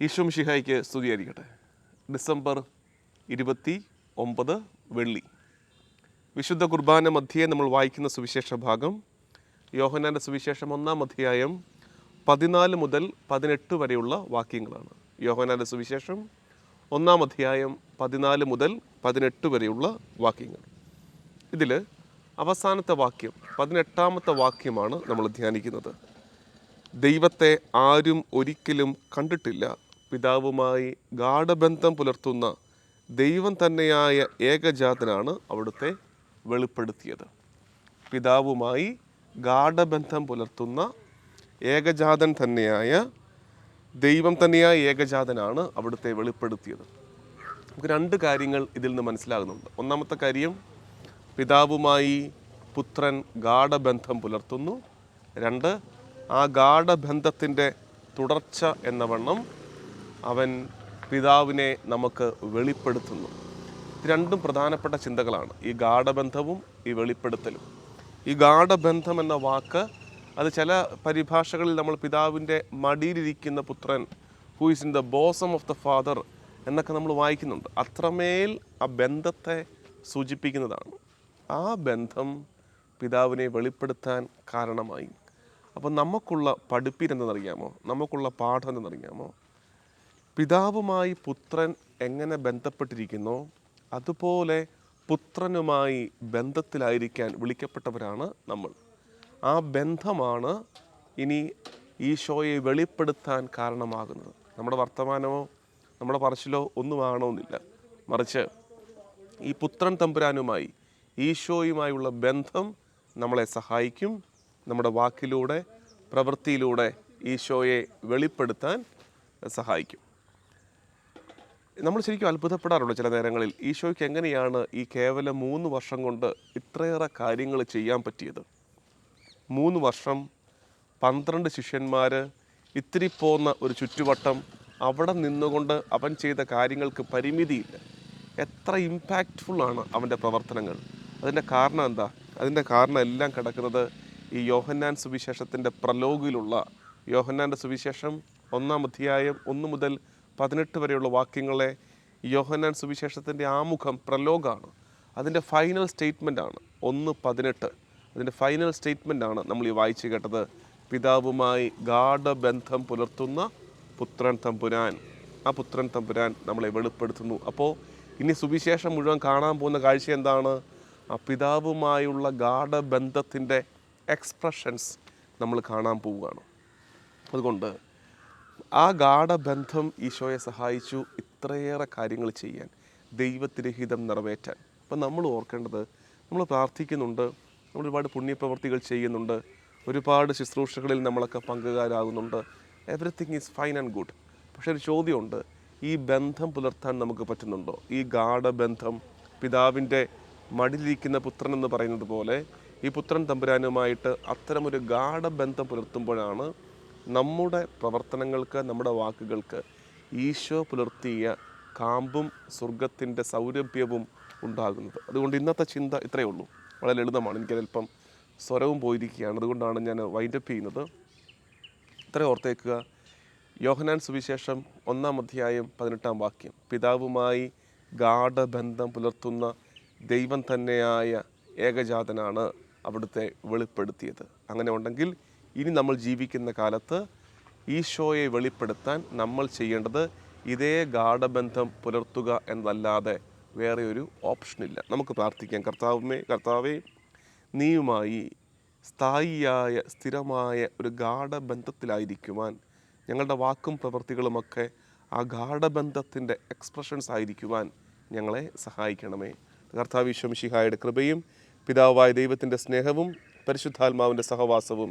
ഈശോ മിശിഹായ്ക്ക് സ്തുതിയായിരിക്കട്ടെ. ഡിസംബർ ഇരുപത്തി ഒമ്പത് വെള്ളി. വിശുദ്ധ കുർബാന മധ്യേ നമ്മൾ വായിക്കുന്ന സുവിശേഷ ഭാഗം യോഹനാന്റെ സുവിശേഷം ഒന്നാം അധ്യായം പതിനാല് മുതൽ പതിനെട്ട് വരെയുള്ള വാക്യങ്ങളാണ്. യോഹനാന്റെ സുവിശേഷം ഒന്നാം അധ്യായം പതിനാല് മുതൽ പതിനെട്ട് വരെയുള്ള വാക്യങ്ങൾ. ഇതിൽ അവസാനത്തെ വാക്യം പതിനെട്ടാമത്തെ വാക്യമാണ് നമ്മൾ ധ്യാനിക്കുന്നത്. ദൈവത്തെ ആരും ഒരിക്കലും കണ്ടിട്ടില്ല പിതാവുമായി ഗാഠബന്ധം പുലർത്തുന്ന ദൈവം തന്നെയായ ഏകജാതനാണ് അവിടുത്തെ വെളിപ്പെടുത്തിയത്. പിതാവുമായി ഗാഠബന്ധം പുലർത്തുന്ന ഏകജാതൻ തന്നെയായ ദൈവം തന്നെയായ ഏകജാതനാണ് അവിടുത്തെ വെളിപ്പെടുത്തിയത്. നമുക്ക് രണ്ട് കാര്യങ്ങൾ ഇതിൽ നിന്ന് മനസ്സിലാകുന്നുണ്ട്. ഒന്നാമത്തെ കാര്യം പിതാവുമായി പുത്രൻ ഗാഠബന്ധം പുലർത്തുന്നു. രണ്ട് ആ ഗാഠബന്ധത്തിന്റെ തുടർച്ച എന്ന വണ്ണം അവൻ പിതാവിനെ നമുക്ക് വെളിപ്പെടുത്തുന്നു. രണ്ടും പ്രധാനപ്പെട്ട ചിന്തകളാണ്. ഈ ഗാഠബന്ധവും ഈ വെളിപ്പെടുത്തലും. ഈ ഗാഠബന്ധം എന്ന വാക്ക് അത് ചില പരിഭാഷകളിൽ നമ്മൾ പിതാവിന്റെ മടിയിലിരിക്കുന്ന പുത്രൻ who is in the bosom of the father എന്നൊക്കെ നമ്മൾ വായിക്കുന്നുണ്ട്. അത്രമേൽ ആ ബന്ധത്തെ സൂചിപ്പിക്കുന്നതാണ്. ആ ബന്ധം പിതാവിനെ വെളിപ്പെടുത്താൻ കാരണമായി. അപ്പോൾ നമുക്കുള്ള പഠിപ്പിരെന്തെന്നറിയാമോ നമുക്കുള്ള പാഠം എന്തെന്നറിയാമോ? പിതാവുമായി പുത്രൻ എങ്ങനെ ബന്ധപ്പെട്ടിരിക്കുന്നു? അതുപോലെ പുത്രനുമായി ബന്ധത്തിലായിരിക്കാൻ വിളിക്കപ്പെട്ടവരാണ് നമ്മൾ. ആ ബന്ധമാണ് ഇനി ഈശോയെ വെളിപ്പെടുത്താൻ കാരണമാകുന്നത്. നമ്മുടെ വർത്തമാനമോ നമ്മുടെ പറച്ചിലോ ഒന്നും ആകണമെന്നില്ല മറിച്ച് ഈ പുത്രൻ തമ്പുരാനുമായി ഈശോയുമായുള്ള ബന്ധം നമ്മളെ സഹായിക്കും. നമ്മുടെ വാക്കിലൂടെ പ്രവൃത്തിയിലൂടെ ഈശോയെ വെളിപ്പെടുത്താൻ സഹായിക്കും. നമ്മൾ ശരിക്കും അത്ഭുതപ്പെടാറുള്ളൂ ചില നേരങ്ങളിൽ. ഈശോയ്ക്ക് എങ്ങനെയാണ് ഈ കേവലം മൂന്ന് വർഷം കൊണ്ട് ഇത്രയേറെ കാര്യങ്ങൾ ചെയ്യാൻ പറ്റിയത്? മൂന്ന് വർഷം പന്ത്രണ്ട് ശിഷ്യന്മാർ ഇത്തിരി പോന്ന ഒരു ചുറ്റുവട്ടം അവിടെ നിന്നുകൊണ്ട് അവൻ ചെയ്ത കാര്യങ്ങൾക്ക് പരിമിതിയില്ല. എത്ര ഇമ്പാക്റ്റ്ഫുൾ ആണ് അവന്റെ പ്രവർത്തനങ്ങൾ. അതിന്റെ കാരണം എന്താ? അതിന്റെ കാരണം എല്ലാം കിടക്കുന്നത് ഈ യോഹന്നാൻ സുവിശേഷത്തിന്റെ പ്രലോഗിലുള്ള യോഹന്നാന്റെ സുവിശേഷം ഒന്നാം അധ്യായം ഒന്ന് മുതൽ പതിനെട്ട് വരെയുള്ള വാക്യങ്ങളെ യോഹന്നാൻ സുവിശേഷത്തിന്റെ ആമുഖം പ്രലോഗാണ്. അതിന്റെ ഫൈനൽ സ്റ്റേറ്റ്മെന്റ് ആണ്. ഒന്ന് പതിനെട്ട്. അതിന്റെ ഫൈനൽ സ്റ്റേറ്റ്മെന്റ് ആണ് നമ്മൾ ഈ വായിച്ചു കേട്ടത്. പിതാവുമായി ഗാഠബന്ധം പുലർത്തുന്ന പുത്രൻ തമ്പുരാൻ. ആ പുത്രൻ തമ്പുരാൻ നമ്മളെ വെളിപ്പെടുത്തുന്നു. അപ്പോൾ ഇനി സുവിശേഷം മുഴുവൻ കാണാൻ പോകുന്ന കാഴ്ച എന്താണ്? ആ പിതാവുമായുള്ള ഗാഠബന്ധത്തിന്റെ എക്സ്പ്രഷൻസ് നമ്മൾ കാണാൻ പോവുകയാണ്. അതുകൊണ്ട് ആ ഗാഠബന്ധം ഈശോയെ സഹായിച്ചു ഇത്രയേറെ കാര്യങ്ങൾ ചെയ്യാൻ ദൈവത്തിരഹിതം നിറവേറ്റാൻ. അപ്പം നമ്മൾ ഓർക്കേണ്ടത് നമ്മൾ പ്രാർത്ഥിക്കുന്നുണ്ട് നമ്മൾ ഒരുപാട് പുണ്യപ്രവർത്തികൾ ചെയ്യുന്നുണ്ട് ഒരുപാട് ശുശ്രൂഷകളിൽ നമ്മളൊക്കെ പങ്കുകാരാകുന്നുണ്ട്. Everything is fine and good പക്ഷേ ഒരു ചോദ്യമുണ്ട് ഈ ബന്ധം പുലർത്താൻ നമുക്ക് പറ്റുന്നുണ്ടോ? ഈ ഗാഠബന്ധം പിതാവിന്റെ മടിലിരിക്കുന്ന പുത്രൻ എന്ന് പറയുന്നത് പോലെ ഈ പുത്രൻ തമ്പുരാനുമായിട്ട് അത്തരമൊരു ഗാഠബന്ധം പുലർത്തുമ്പോഴാണ് നമ്മുടെ പ്രവർത്തനങ്ങൾക്ക് നമ്മുടെ വാക്കുകൾക്ക് ഈശോ പുലർത്തിയ കാമ്പും സ്വർഗത്തിന്റെ സൗരഭ്യവും ഉണ്ടാകുന്നത്. അതുകൊണ്ട് ഇന്നത്തെ ചിന്ത ഇത്രയേ ഉള്ളൂ. വളരെ ലളിതമാണ്. എനിക്കതല്പം സ്വരവും പോയിരിക്കുകയാണ്. അതുകൊണ്ടാണ് ഞാൻ വൈൻഡപ്പ് ചെയ്യുന്നത്. ഇത്ര ഓർത്തേക്കുക. യോഹനാൻ സുവിശേഷം ഒന്നാം അധ്യായം പതിനെട്ടാം വാക്യം. പിതാവുമായി ഗാഠബന്ധം പുലർത്തുന്ന ദൈവം തന്നെയായ ഏകജാതനാണ് അവിടുത്തെ വെളിപ്പെടുത്തിയത്. അങ്ങനെ ഉണ്ടെങ്കിൽ ഇനി നമ്മൾ ജീവിക്കുന്ന കാലത്ത് ഈശോയെ വെളിപ്പെടുത്താൻ നമ്മൾ ചെയ്യേണ്ടത് ഇതേ ഗാഠബന്ധം പുലർത്തുക എന്നല്ലാതെ വേറെ ഒരു ഓപ്ഷനില്ല നമുക്ക് പ്രാർത്ഥിക്കാം. കർത്താവുമേ കർത്താവേ നീയുമായി സ്ഥായിയായ സ്ഥിരമായ ഒരു ഗാഠബന്ധത്തിലായിരിക്കുവാൻ ഞങ്ങളുടെ വാക്കും പ്രവൃത്തികളുമൊക്കെ ആ ഗാഠബന്ധത്തിന്റെ എക്സ്പ്രഷൻസ് ആയിരിക്കുവാൻ ഞങ്ങളെ സഹായിക്കണമേ. കർത്താവ് വിശ്വംശിഹായുടെ കൃപയും പിതാവായ ദൈവത്തിന്റെ സ്നേഹവും പരിശുദ്ധാത്മാവിന്റെ സഹവാസവും